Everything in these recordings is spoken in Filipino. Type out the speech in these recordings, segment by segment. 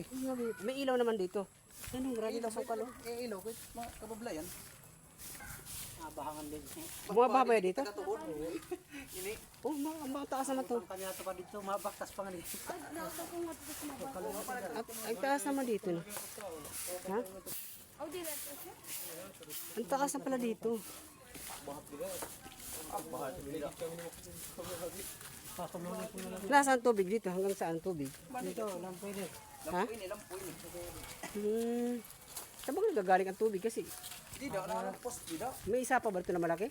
eh. May ilaw naman dito. Ano, grabe daw sukal oh. Eh, ilaw, kahit mga kabablayan. Nabahangan din. Bumaba ba dito? Katubod. Ini. Oh, mga, mga taas naman to. Ang kanya to pa dito, mabaktas pa nga dito. Ang, ang taas naman dito. No? Ha? Ang taas na pala dito. Nasaan tubig dito? Hanggang saan tubig? Dito, lang pwede. Ha? Ini, lampo ini. Hmm. Saan ba nagagaling ang tubig kasi? Di daw, na post, di daw. May isa pa ba ito na malaki?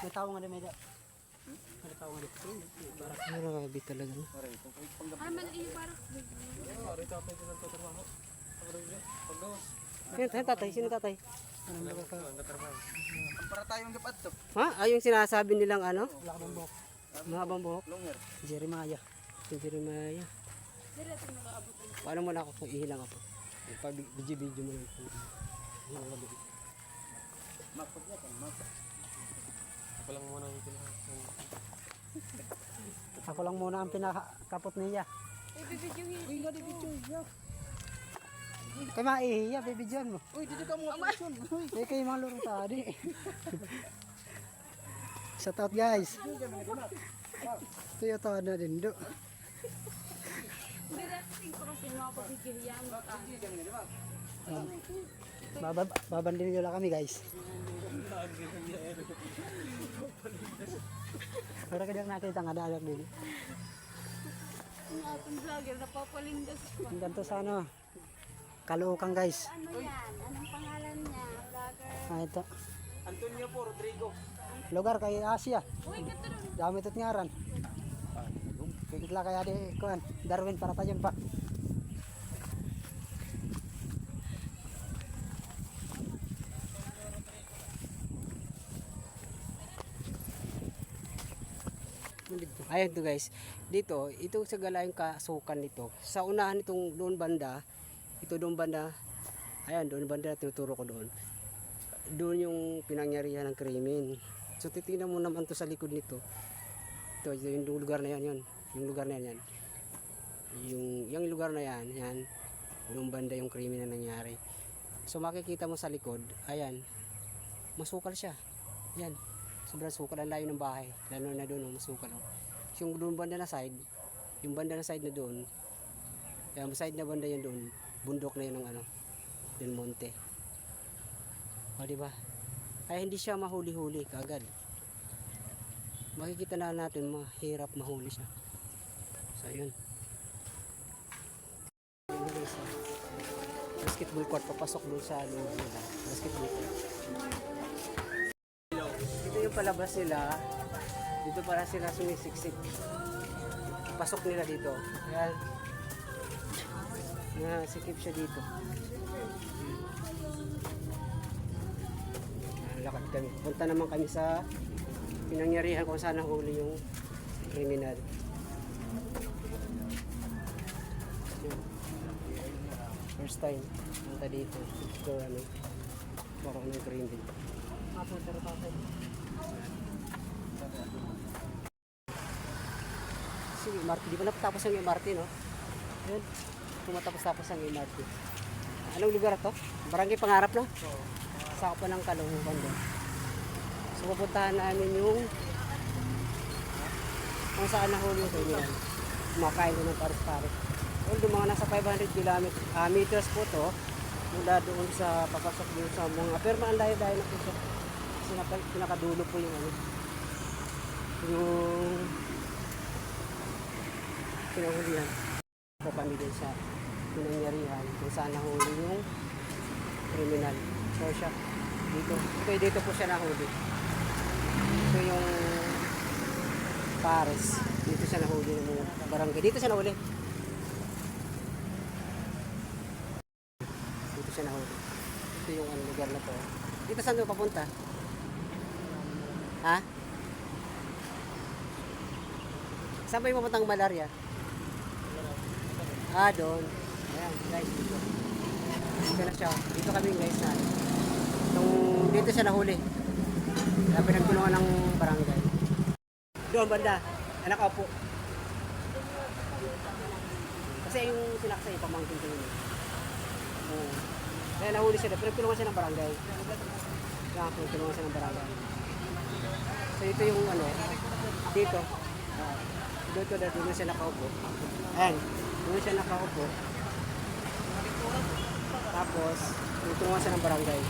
May tao nga din may da. May tao nga dito. Grabe talaga. No? Yan, yan, tatay. Sino tatay? Ang para tayong gapad to. Ha? Ay, yung sinasabi nilang ano? Mahabang buhok. Longer. Jeremiah. Si Jeremiah. Paano mo na ako kung ihilang ako? Pag video-video mo lang. Mapag na, pang mapag. Ako lang muna ang pinakapot niya. Uy, nga di video, ya. Kaya maihiya, baby John mo. Uy, dito ka mga picture. Uy, Eh, kayo mga lurong tadi. Shout out guys. Ito yung tao na din do. Babab babandin nyo lang kami guys. Pero kaya nakita nga dalag din. Ang ating vlogger, napapalindas pa. Ang ganito sa ano. Kalukang guys. Ano yan? Anong pangalan niya? Vlogger? Ah, ito. Antonio po, Rodrigo. Lugar kay Asia. Uy, rin. Dami ito't ngaran. Bigla kaya di kuan Darwin para tayo pa. Ayan to guys. Dito, ito sa galayong kasukan nito. Sa unahan itong doon banda, ito doon banda, ayan doon banda tinuturo ko doon. Doon yung pinangyarihan ng krimen. So titingnan mo naman to sa likod nito. Ito, yung lugar na yan, yun. Yung lugar na yan, yan. Yung, yung lugar na yan, yan. Doon banda yung krimen na nangyari. So makikita mo sa likod, ayan, masukal siya. Yan. Sobrang sukal ang layo ng bahay. Lalo na doon, oh, masukal. Oh. Yung doon banda na side, yung banda na side na doon, yung side na banda yan doon, bundok na yun ng ano, yung monte. O, di ba? Ay, hindi siya mahuli-huli kagad. Makikita na natin, mahirap mahuli siya. So, yun. Basketball court, papasok doon sa loob nila. Basketball court. Dito yung palabas nila. Dito para sila sumisiksik. Pasok nila dito. Ayan. Nasikip siya dito. Hmm. Lakad kami. Punta naman kami sa pinangyarihan kung saan nahuli yung kriminal. First time. Punta dito. Ito ano. Baka ng kriminal. Sige, MRT. Di ba napatapos ang MRT, no? Yun. Tumatapos-tapos ang MRT. Anong lugar to? Barangay Pangarap, no? Sakop pa ng Kalungukan doon. So, pupuntahan namin yung kung saan nahuli yung kailan. Kumakain doon ng pares-pares. Although mga nasa 500 kilometers, ah, meters po to, mula doon sa papasok doon sa mga, pero ang layo-layo na po siya. Kasi napa- pinakadulo po yung ano, yung pinahulihan din sa pinangyarihan kung saan nahuli yung kriminal. So siya, dito, ito, dito po siya nahuli. Ito yung Pares. Dito siya nahuli ng barangay. Dito siya nahuli. Dito siya nahuli. Ito yung ano, lugar na to. Dito saan doon papunta? Ha? Saan ba yung papuntang malaria? Ah, doon. Guys, dito. Dito na siya. Dito kami guys na. Nung dito siya nahuli. Kaya pinagtulungan ng barangay. Doon banda. Ay, nakaupo. Kasi yung sinaksay, pamangkin ko yun. Kaya nahuli siya, pero tulungan siya ng barangay. Kaya ako, tulungan siya ng barangay. So ito yung ano, dito. Uh, dito na doon siya nakaupo. Ayan, doon siya nakaupo. Tapos, tulungan siya ng barangay.